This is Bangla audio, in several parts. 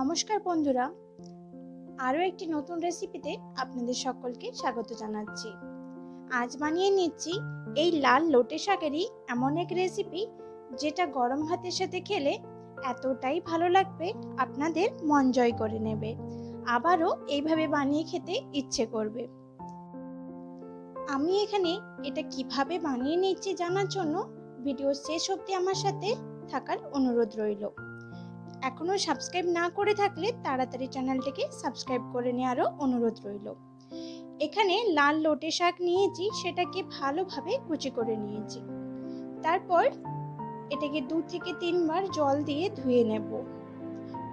নমস্কার বন্ধুরা। আরও একটি নতুন রেসিপিতে আপনাদের সকলকে স্বাগত জানাচ্ছি। আজ বানিয়ে নিচ্ছি এই লাল লোটে শাকেরই এমন এক রেসিপি যেটা গরম ভাতের সাথে খেলে এতটাই ভালো লাগবে, আপনাদের মন জয় করে নেবে। আবারও এইভাবে বানিয়ে খেতে ইচ্ছে করবে। আমি এখানে এটা কীভাবে বানিয়ে নিচ্ছি জানার জন্য ভিডিও শেষ অবধি আমার সাথে থাকার অনুরোধ রইল। এখনও সাবস্ক্রাইব না করে থাকলে তাড়াতাড়ি চ্যানেলটিকে সাবস্ক্রাইব করে নেওয়ারও অনুরোধ রইল। এখানে লাল লোটে শাক নিয়েছি, সেটাকে ভালোভাবে কুচি করে নিয়েছি। তারপর এটাকে দু থেকে তিনবার জল দিয়ে ধুয়ে নেব।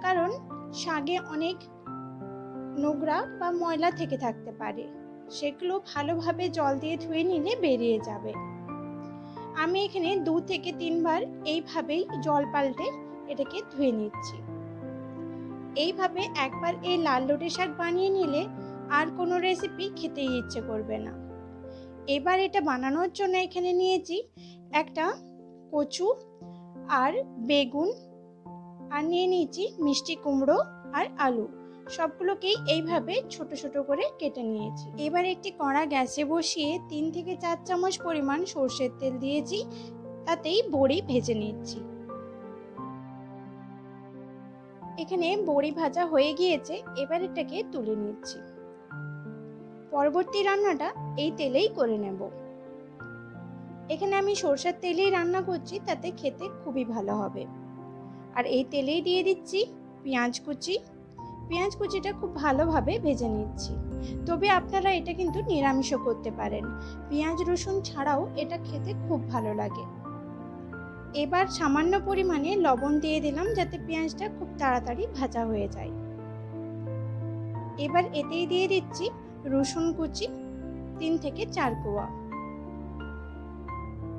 কারণ শাকে অনেক নোংরা বা ময়লা থেকে থাকতে পারে। সেগুলো ভালোভাবে জল দিয়ে ধুয়ে নিলে বেরিয়ে যাবে। আমি এখানে দু থেকে তিনবার এইভাবেই জল পাল্টে এটাকে ধুয়ে নিচ্ছি। এইভাবে একবার এই লাল লোটে শাক বানিয়ে নিলে আর কোনো রেসিপি খেতেই ইচ্ছে করবে না। এবার এটা বানানোর জন্য এখানে নিয়েছি একটা কচু আর বেগুন আর নিয়ে নিয়েছি মিষ্টি কুমড়ো আর আলু। সবগুলোকেই এইভাবে ছোট ছোট করে কেটে নিয়েছি। এবার একটি কড়া গ্যাসে বসিয়ে তিন থেকে চার চামচ পরিমাণ সর্ষের তেল দিয়েছি। তাতেই বড়ি ভেজে নিচ্ছি। এখানে বড়ি ভাজা হয়ে গিয়েছে, এবার এটাকে তুলে নিচ্ছি। পরবর্তী রান্নাটা এই তেলেই করে নেব। এখানে আমি সরষের তেলেই রান্না করছি, তাতে খেতে খুবই ভালো হবে। আর এই তেলেই দিয়ে দিচ্ছি পেঁয়াজ কুচি। পেঁয়াজ কুচিটা খুব ভালোভাবে ভেজে নিচ্ছি। তবে আপনারা এটা কিন্তু নিরামিষও করতে পারেন। পেঁয়াজ রসুন ছাড়াও এটা খেতে খুব ভালো লাগে। এবার সামান্য পরিমাণে লবণ দিয়ে দিলাম যাতে পেঁয়াজটা খুব তাড়াতাড়ি ভাজা হয়ে যায়। এবার এতেই দিয়ে দিচ্ছি রসুন কুচি, তিন থেকে চার কোয়া।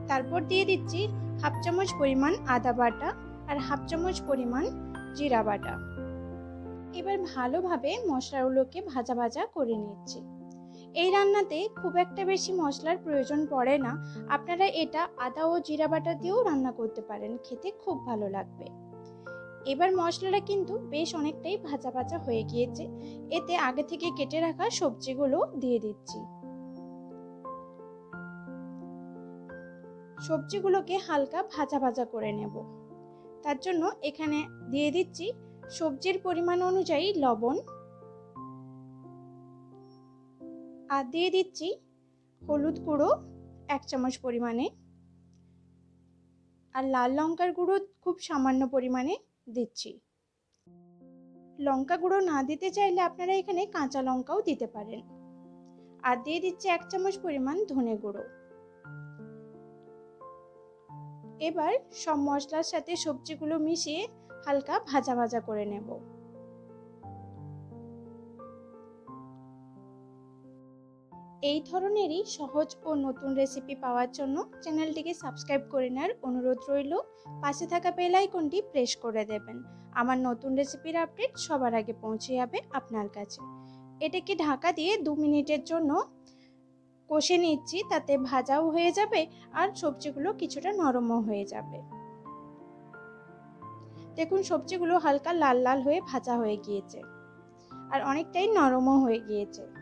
তারপর দিয়ে দিচ্ছি হাফ চামচ পরিমাণ আদা বাটা আর হাফ চামচ পরিমাণ জিরা বাটা। এবার ভালোভাবে মশলাগুলোকে ভাজা ভাজা করে নিচ্ছি। এই রান্নাতে খুব একটা বেশি মশলার প্রয়োজন পড়ে না। আপনারা এটা আদা ও জিরা বাটা দিয়েও রান্না করতে পারেন, খেতে খুব ভালো লাগবে। এবার মশলাটা কিন্তু বেশ অনেকটাই ভাজা ভাজা হয়ে গিয়েছে। এতে আগে থেকে কেটে রাখা সবজিগুলো দিয়ে দিচ্ছি। সবজিগুলোকে হালকা ভাজা ভাজা করে নেব। তার জন্য এখানে দিয়ে দিচ্ছি সবজির পরিমাণ অনুযায়ী লবণ আর দিয়ে দিচ্ছি। হলুদ গুঁড়ো, এক চামচ পরিমাণে। আর লাল লঙ্কার গুঁড়ো খুব সামান্য পরিমাণে দিচ্ছি। লঙ্কা গুঁড়ো না দিতে চাইলে আপনারা এখানে কাঁচা লঙ্কাও দিতে পারেন। আর দিয়ে দিচ্ছি এক চামচ পরিমাণ ধনে গুঁড়ো। এবার সব মশলার সাথে সবজিগুলো মিশিয়ে হালকা ভাজা ভাজা করে নেব। এই ধরনেরই সহজ ও নতুন রেসিপি পাওয়ার জন্য চ্যানেলটিকে সাবস্ক্রাইব করে নেওয়ার অনুরোধ রইল। পাশে থাকা বেল আইকনটি প্রেস করে দেবেন। আমার নতুন রেসিপির আপডেট সবার আগে পৌঁছে যাবে আপনার কাছে। এটাকে ঢাকা দিয়ে দু মিনিটের জন্য কষে নিচ্ছি, তাতে ভাজাও হয়ে যাবে আর সবজিগুলো কিছুটা নরমও হয়ে যাবে। দেখুন, সবজিগুলো হালকা লাল লাল হয়ে ভাজা হয়ে গিয়েছে। আর অনেকটাই নরমও হয়ে গিয়েছে।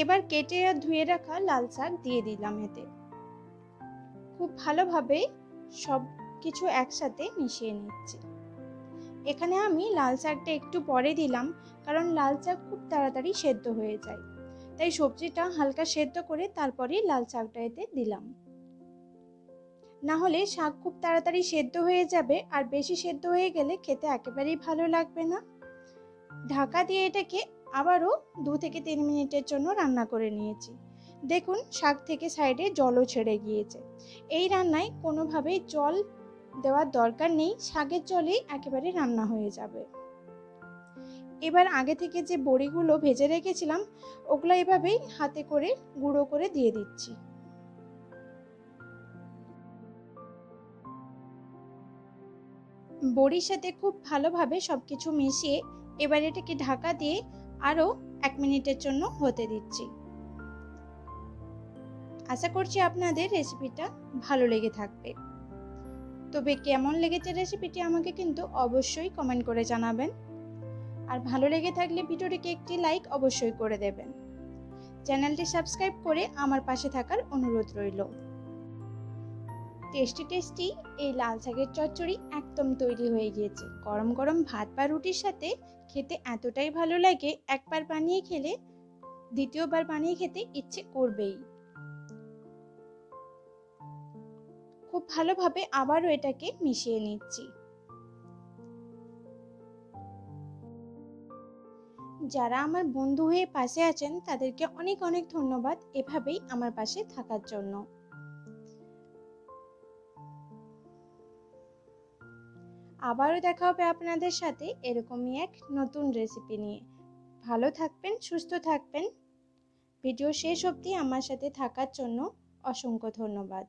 এবার কেটে আর ধুয়ে রাখা লাল শাক দিয়ে দিলাম এতে। খুব ভালোভাবে সব কিছু একসাথে মিশিয়ে নিচ্ছি। এখানে আমি লাল শাকটা একটু পরে দিলাম, কারণ লাল শাক খুব তাড়াতাড়ি সেদ্ধ হয়ে যায়। তাই সবজিটা হালকা সেদ্ধ করে তারপরেই লাল শাকটা এতে দিলাম। না হলে শাক খুব তাড়াতাড়ি সেদ্ধ হয়ে যাবে, আর বেশি সেদ্ধ হয়ে গেলে খেতে একেবারেই ভালো লাগবে না। ঢাকা দিয়ে এটাকে আবারও দু থেকে তিন মিনিটের জন্য রান্না করে নিয়েছি। দেখুন, শাক থেকে সাইডে জলও ছেড়ে গিয়েছে। এই রান্নায় কোনোভাবেই জল দেওয়ার দরকার নেই, শাকের জলেই একেবারে রান্না হয়ে যাবে। এবার আগে থেকে যে বড়িগুলো ভেজে রেখেছিলাম, ওগুলো এভাবেই হাতে করে গুঁড়ো করে দিয়ে দিচ্ছি। বড়ির সাথে খুব ভালোভাবে সব কিছু মিশিয়ে এবার এটাকে ঢাকা দিয়ে আরও এক মিনিটের জন্য হতে দিচ্ছি। আশা করছি আপনাদের রেসিপিটা ভালো লেগে থাকবে। তবে কেমন লেগেছে রেসিপিটি আমাকে কিন্তু অবশ্যই কমেন্ট করে জানাবেন। আর ভালো লেগে থাকলে ভিডিওটিকে একটি লাইক অবশ্যই করে দেবেন। চ্যানেলটি সাবস্ক্রাইব করে আমার পাশে থাকার অনুরোধ রইল। টেস্টি টেস্টি এই লাল শাকের চচ্চড়ি একদম তৈরি হয়ে গিয়েছে। গরম গরম ভাত বা রুটির সাথে খেতে এতটাই ভালো লাগে, একবার বানিয়ে খেলে দ্বিতীয়বার বানিয়ে খেতে ইচ্ছে করবেই। খুব ভালোভাবে আবারও এটাকে মিশিয়ে নিচ্ছি। যারা আমার বন্ধু হয়ে পাশে আছেন, তাদেরকে অনেক অনেক ধন্যবাদ এভাবেই আমার পাশে থাকার জন্য। আবারও দেখা হবে আপনাদের সাথে এরকমই এক নতুন রেসিপি নিয়ে। ভালো থাকবেন, সুস্থ থাকবেন। ভিডিও শেষ অবধি আমার সাথে থাকার জন্য অসংখ্য ধন্যবাদ।